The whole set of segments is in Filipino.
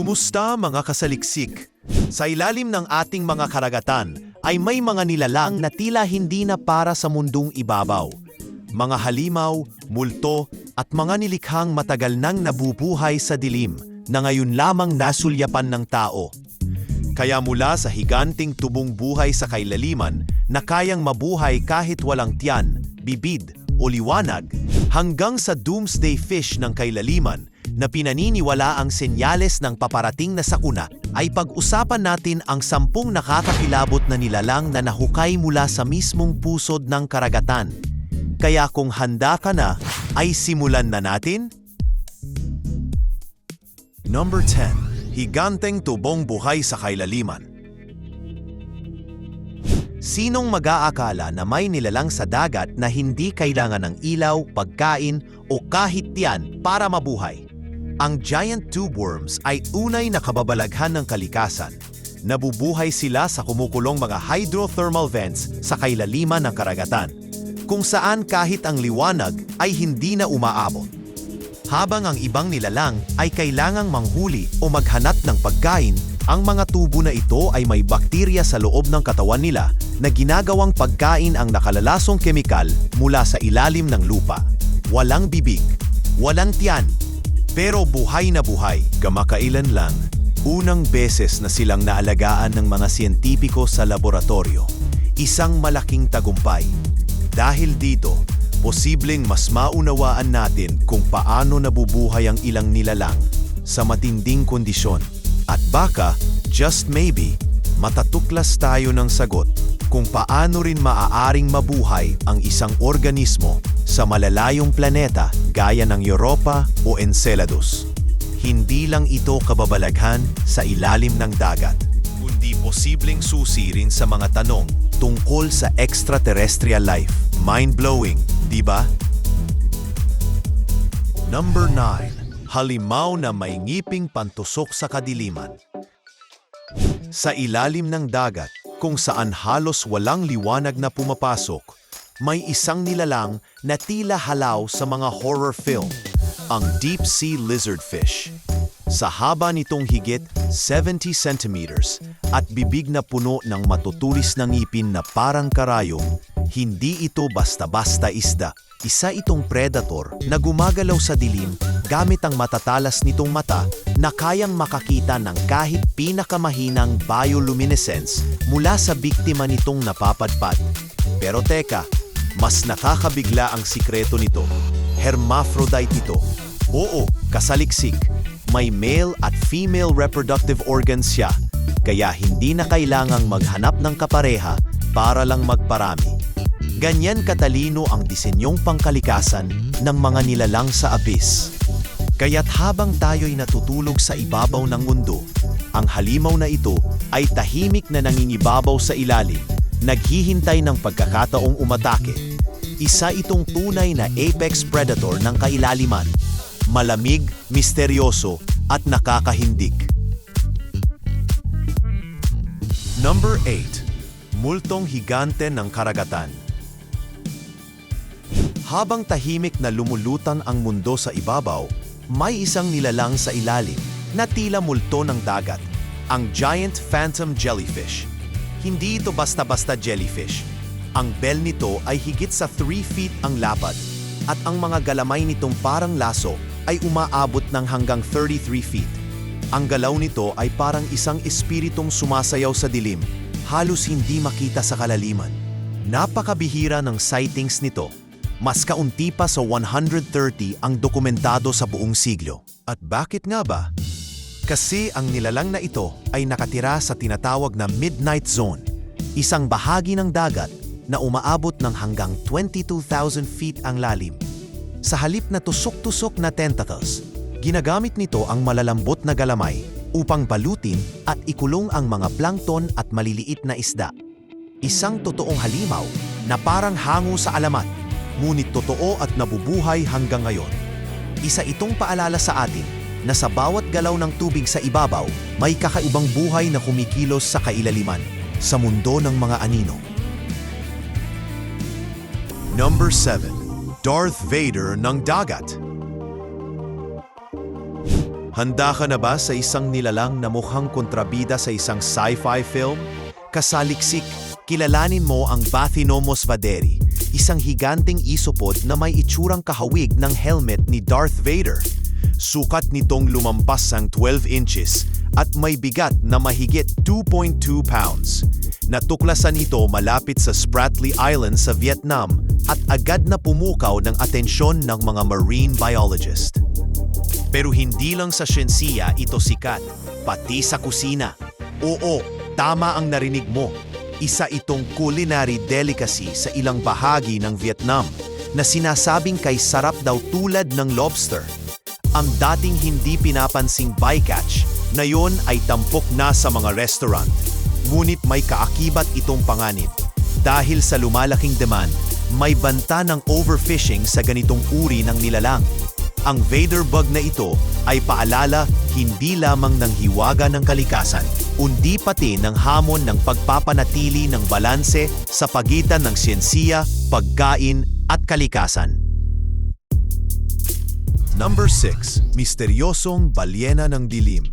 Kumusta mga kasaliksik? Sa ilalim ng ating mga karagatan ay may mga nilalang na tila hindi na para sa mundong ibabaw. Mga halimaw, multo at mga nilikhang matagal nang nabubuhay sa dilim na ngayon lamang nasulyapan ng tao. Kaya mula sa higanting tubong buhay sa kailaliman na kayang mabuhay kahit walang tiyan, bibid o liwanag, hanggang sa doomsday fish ng kailaliman na pinaniniwala ang senyales ng paparating na sakuna, ay pag-usapan natin ang sampung nakakakilabot na nilalang na nahukay mula sa mismong pusod ng karagatan. Kaya kung handa ka na, ay simulan na natin? Number 10. Higanteng tubong buhay sa kailaliman. Sinong mag-aakala na may nilalang sa dagat na hindi kailangan ng ilaw, pagkain o kahit tiyan para mabuhay? Ang giant tube worms ay unay na kababalaghan ng kalikasan. Nabubuhay sila sa kumukulong mga hydrothermal vents sa kailaliman ng karagatan, kung saan kahit ang liwanag ay hindi na umaabot. Habang ang ibang nilalang ay kailangang manghuli o maghanap ng pagkain, ang mga tubo na ito ay may bakterya sa loob ng katawan nila na ginagawang pagkain ang nakalalasong kemikal mula sa ilalim ng lupa. Walang bibig, walang tiyan, pero buhay na buhay, kamakailan lang, unang beses na silang naalagaan ng mga siyentipiko sa laboratorio. Isang malaking tagumpay. Dahil dito, posibleng mas maunawaan natin kung paano nabubuhay ang ilang nilalang sa matinding kondisyon. At baka, just maybe, matatuklas tayo ng sagot kung paano rin maaaring mabuhay ang isang organismo sa malalayong planeta gaya ng Europa o Enceladus. Hindi lang ito kababalaghan sa ilalim ng dagat, kundi posibleng susi rin sa mga tanong tungkol sa extraterrestrial life. Mind-blowing, di ba? Number 9. Halimaw na may ngiping pantusok sa kadiliman. Sa ilalim ng dagat, kung saan halos walang liwanag na pumapasok, may isang nilalang na tila halaw sa mga horror film, ang deep sea lizardfish. Sa haba nitong higit 70 centimeters at bibig na puno ng matutulis na ngipin na parang karayom, hindi ito basta-basta isda. Isa itong predator na gumagalaw sa dilim gamit ang matatalas nitong mata na kayang makakita ng kahit pinakamahinang bioluminescence mula sa biktima nitong napapadpad. Pero teka, mas nakakabigla ang sikreto nito. Hermaphrodite ito. Oo, kasaliksik. May male at female reproductive organs siya, kaya hindi na kailangang maghanap ng kapareha para lang magparami. Ganyan katalino ang disenyong pangkalikasan ng mga nilalang sa abyss. Kaya't habang tayo'y natutulog sa ibabaw ng mundo, ang halimaw na ito ay tahimik na nangingibabaw sa ilalim, naghihintay ng pagkakataong umatake. Isa itong tunay na apex predator ng kailaliman, malamig, misteryoso at nakakahindik. Number 8. Multong higante ng karagatan. Habang tahimik na lumulutan ang mundo sa ibabaw, may isang nilalang sa ilalim na tila multo ng dagat, ang giant phantom jellyfish. Hindi ito basta-basta jellyfish. Ang bell nito ay higit sa 3 feet ang lapad at ang mga galamay nitong parang laso ay umaabot ng hanggang 33 feet. Ang galaw nito ay parang isang espiritong sumasayaw sa dilim, halos hindi makita sa kalaliman. Napakabihira ng sightings nito mas kaunti pa sa 130 ang dokumentado sa buong siglo. At bakit nga ba? Kasi ang nilalang na ito ay nakatira sa tinatawag na Midnight Zone, isang bahagi ng dagat na umaabot ng hanggang 22,000 feet ang lalim. Sa halip na tusok-tusok na tentacles, ginagamit nito ang malalambot na galamay upang balutin at ikulong ang mga plankton at maliliit na isda. Isang totoong halimaw na parang hango sa alamat ngunit totoo at nabubuhay hanggang ngayon. Isa itong paalala sa atin na sa bawat galaw ng tubig sa ibabaw, may kakaibang buhay na kumikilos sa kailaliman, sa mundo ng mga anino. Number 7. Darth Vader ng Dagat Handa ka na ba sa isang nilalang na mukhang kontrabida sa isang sci-fi film? Kasaliksik, kilalanin mo ang Bathynomos vaderi, isang higanting isopod na may itsurang kahawig ng helmet ni Darth Vader. Sukat nitong lumampas ng 12 inches at may bigat na mahigit 2.2 pounds. Natuklasan ito malapit sa Spratly Island sa Vietnam at agad na pumukaw ng atensyon ng mga marine biologist. Pero hindi lang sa siyensiya ito sikat, pati sa kusina. Oo, tama ang narinig mo. Isa itong culinary delicacy sa ilang bahagi ng Vietnam na sinasabing kay sarap daw tulad ng lobster. Ang dating hindi pinapansing bycatch, ngayon ay tampok na sa mga restaurant. Ngunit may kaakibat itong panganib. Dahil sa lumalaking demand, may banta ng overfishing sa ganitong uri ng nilalang. Ang Vader bug na ito ay paalala hindi lamang ng hiwaga ng kalikasan, undi pati ng hamon ng pagpapanatili ng balanse sa pagitan ng siyensiya, pagkain at kalikasan. Number 6. Misteryosong balyena ng dilim.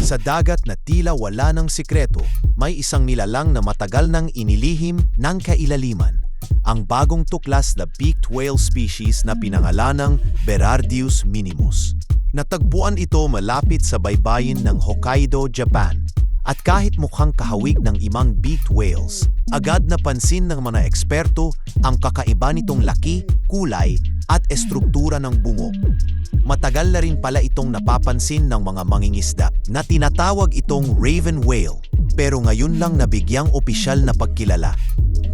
Sa dagat na tila wala ng sikreto, may isang nilalang na matagal nang inilihim ng kailaliman. Ang bagong tuklas na beaked whale species na pinangalanang Berardius minimus. Natagpuan ito malapit sa baybayin ng Hokkaido, Japan. At kahit mukhang kahawig ng imang beaked whales, agad napansin ng mga eksperto ang kakaiba nitong laki, kulay at estruktura ng bungo. Matagal na rin pala itong napapansin ng mga mangingisda na tinatawag itong raven whale pero ngayon lang nabigyang opisyal na pagkilala.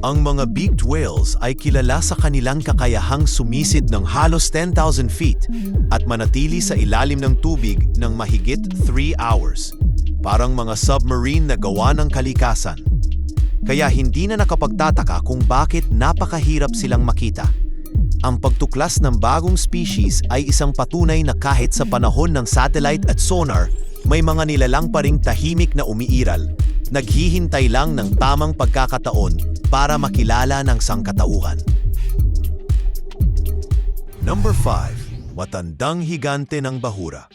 Ang mga beaked whales ay kilala sa kanilang kakayahang sumisid ng halos 10,000 feet at manatili sa ilalim ng tubig ng mahigit 3 hours. Parang mga submarine na gawa ng kalikasan. Kaya hindi na nakapagtataka kung bakit napakahirap silang makita. Ang pagtuklas ng bagong species ay isang patunay na kahit sa panahon ng satellite at sonar, may mga nilalang pa ring tahimik na umiiral, naghihintay lang ng tamang pagkakataon para makilala ng sangkatauhan. Number 5. Matandang higante ng bahura.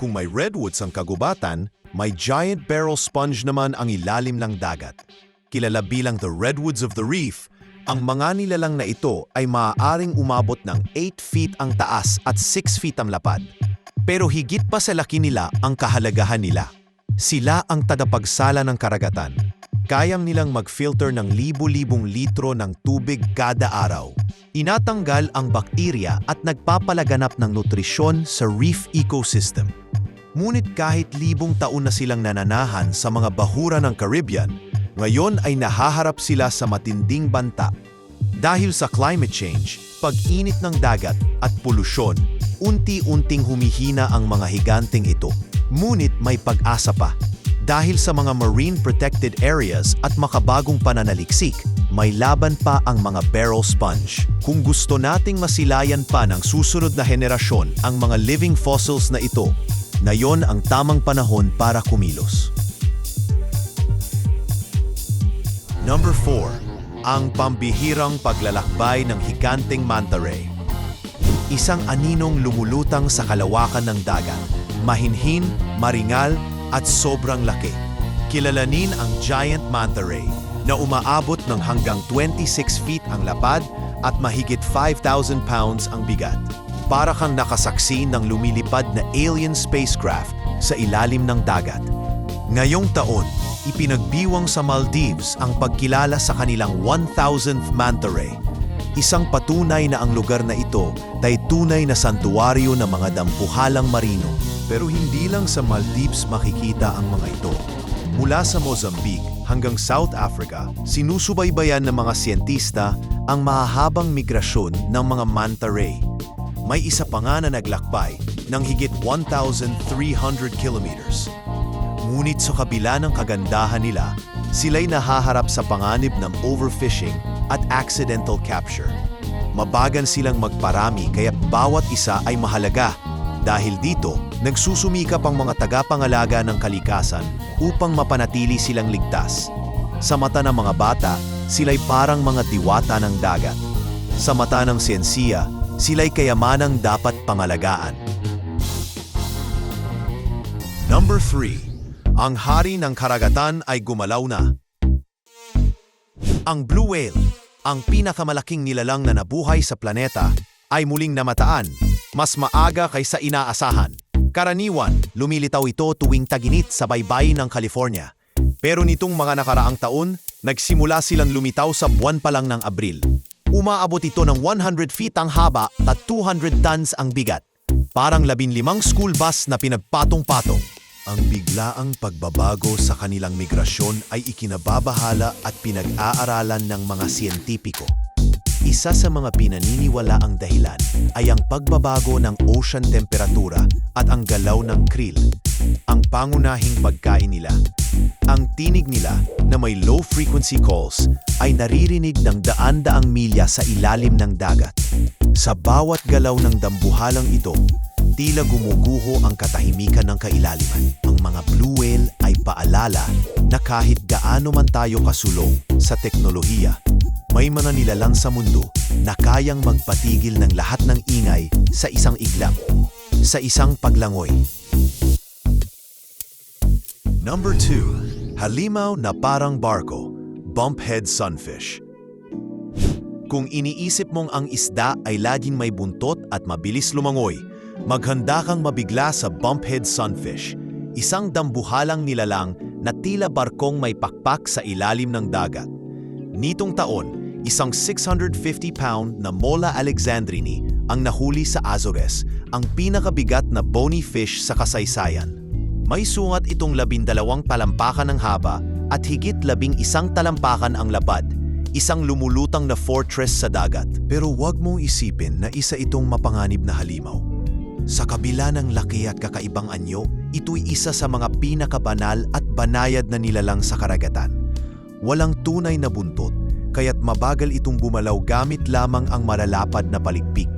Kung may redwoods ang kagubatan, may giant barrel sponge naman ang ilalim ng dagat. Kilala bilang the redwoods of the reef, ang mga nilalang na ito ay maaaring umabot ng 8 feet ang taas at 6 feet ang lapad. Pero higit pa sa laki nila ang kahalagahan nila. Sila ang tadapagsala ng karagatan. Kayang nilang mag-filter ng libu-libong litro ng tubig kada araw. Inatanggal ang bakterya at nagpapalaganap ng nutrisyon sa reef ecosystem. Ngunit kahit libong taon na silang nananahan sa mga bahura ng Caribbean, ngayon ay nahaharap sila sa matinding banta. Dahil sa climate change, pag-init ng dagat at polusyon, unti-unting humihina ang mga higanteng ito. Ngunit may pag-asa pa. Dahil sa mga marine protected areas at makabagong pananaliksik, may laban pa ang mga barrel sponge. Kung gusto nating masilayan pa ng susunod na henerasyon ang mga living fossils na ito, ngayon ang tamang panahon para kumilos. Number 4. Ang pambihirang paglalakbay ng higanteng manta ray. Isang aninong lumulutang sa kalawakan ng dagat, mahinhin, maringal at sobrang laki. Kilalanin ang giant manta ray na umaabot ng hanggang 26 feet ang lapad at mahigit 5,000 pounds ang bigat. Para kang nakasaksi ng lumilipad na alien spacecraft sa ilalim ng dagat. Ngayong taon, ipinagbiwang sa Maldives ang pagkilala sa kanilang 1,000th manta ray. Isang patunay na ang lugar na ito ay tunay na santuwaryo ng mga dampuhalang marino. Pero hindi lang sa Maldives makikita ang mga ito. Mula sa Mozambique hanggang South Africa, sinusubaybayan ng mga siyentista ang mahahabang migrasyon ng mga manta ray. May isa pa nga na naglakbay ng higit 1,300 kilometers. Ngunit sa kabila ng kagandahan nila, sila'y nahaharap sa panganib ng overfishing at accidental capture. Mabagan silang magparami kaya bawat isa ay mahalaga. Dahil dito, nagsusumikap ang mga tagapangalaga ng kalikasan upang mapanatili silang ligtas. Sa mata ng mga bata, sila'y parang mga diwata ng dagat. Sa mata ng siyensiya, Sila'y kayamanang dapat pangalagaan. Number 3. Ang hari ng karagatan ay gumalaw na. Ang blue whale, ang pinakamalaking nilalang na nabuhay sa planeta, ay muling namataan, mas maaga kaysa inaasahan. Karaniwan, lumilitaw ito tuwing taginit sa baybayin ng California. Pero nitong mga nakaraang taon, nagsimula silang lumitaw sa buwan pa lang ng Abril. Umaabot ito ng 100 feet ang haba at 200 tons ang bigat. Parang labinlimang school bus na pinagpatong-patong. Ang biglaang pagbabago sa kanilang migrasyon ay ikinababahala at pinag-aaralan ng mga siyentipiko. Isa sa mga pinaniniwala ang dahilan ay ang pagbabago ng ocean temperatura at ang galaw ng krill, ang pangunahing pagkain nila. Ang tinig nila na may low-frequency calls ay naririnig ng daan-daang milya sa ilalim ng dagat. Sa bawat galaw ng dambuhalang ito, tila gumuguho ang katahimikan ng kailaliman. Ang mga blue whale ay paalala na kahit gaano man tayo kasulong sa teknolohiya, may mga nilalang sa mundo na kayang magpatigil ng lahat ng ingay sa isang iglap, sa isang paglangoy. Number 2. Halimaw na parang barko, bumphead sunfish. Kung iniisip mong ang isda ay laging may buntot at mabilis lumangoy, maghanda kang mabigla sa bumphead sunfish, isang dambuhalang nilalang na tila barkong may pakpak sa ilalim ng dagat. Nitong taon, isang 650-pound na Mola alexandrini ang nahuli sa Azores, ang pinakabigat na bony fish sa kasaysayan. May sungat itong labindalawang palampakan ng haba at higit labing isang talampakan ang labad, isang lumulutang na fortress sa dagat. Pero huwag mong isipin na isa itong mapanganib na halimaw. Sa kabila ng laki at kakaibang anyo, ito'y isa sa mga pinakabanal at banayad na nilalang sa karagatan. Walang tunay na buntot, kaya't mabagal itong gumalaw gamit lamang ang malalapad na paligpik.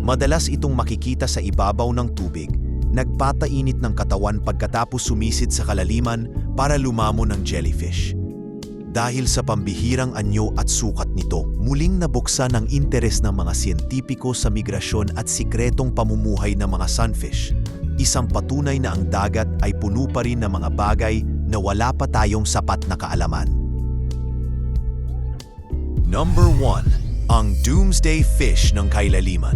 Madalas itong makikita sa ibabaw ng tubig, nagpatainit ng katawan pagkatapos sumisid sa kalaliman para lumamo ng jellyfish. Dahil sa pambihirang anyo at sukat nito, muling nabuksan ang interes ng mga siyentipiko sa migrasyon at sikretong pamumuhay ng mga sunfish. Isang patunay na ang dagat ay puno pa rin ng mga bagay na wala pa tayong sapat na kaalaman. Number 1. Ang Doomsday Fish ng Kailaliman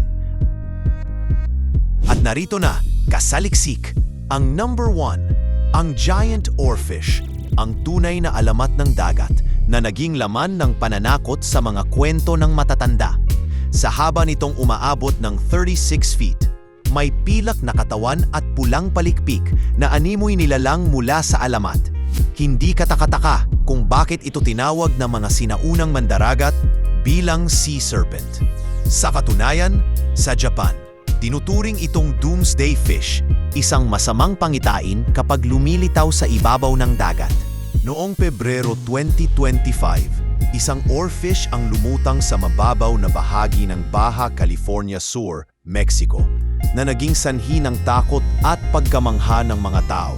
At narito na, kasaliksik, ang number 1, ang giant oarfish, ang tunay na alamat ng dagat na naging laman ng pananakot sa mga kwento ng matatanda. Sa haba nitong umaabot ng 36 feet, may pilak na katawan at pulang palikpik na animoy nilalang mula sa alamat. Hindi katakataka kung bakit ito tinawag ng mga sinaunang mandaragat bilang sea serpent. Sa katunayan, sa Japan, tinuturing itong doomsday fish, isang masamang pangitain kapag lumilitaw sa ibabaw ng dagat. Noong Pebrero 2025, isang oarfish ang lumutang sa mababaw na bahagi ng Baja California Sur, Mexico, na naging sanhi ng takot at pagkamangha ng mga tao.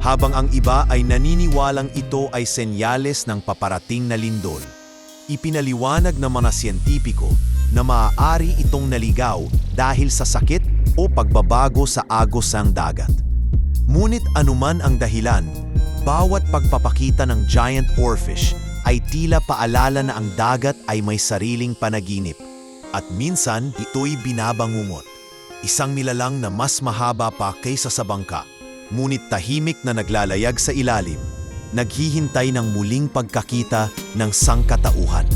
Habang ang iba ay naniniwalang ito ay senyales ng paparating na lindol. Ipinaliwanag ng mga siyentipiko na maaari itong naligaw dahil sa sakit o pagbabago sa agos ng dagat. Ngunit anuman ang dahilan, bawat pagpapakita ng giant oarfish ay tila paalala na ang dagat ay may sariling panaginip. At minsan, ito'y binabangungot. Isang nilalang na mas mahaba pa kaysa sa bangka, ngunit tahimik na naglalayag sa ilalim, naghihintay ng muling pagkakita ng sangkatauhan.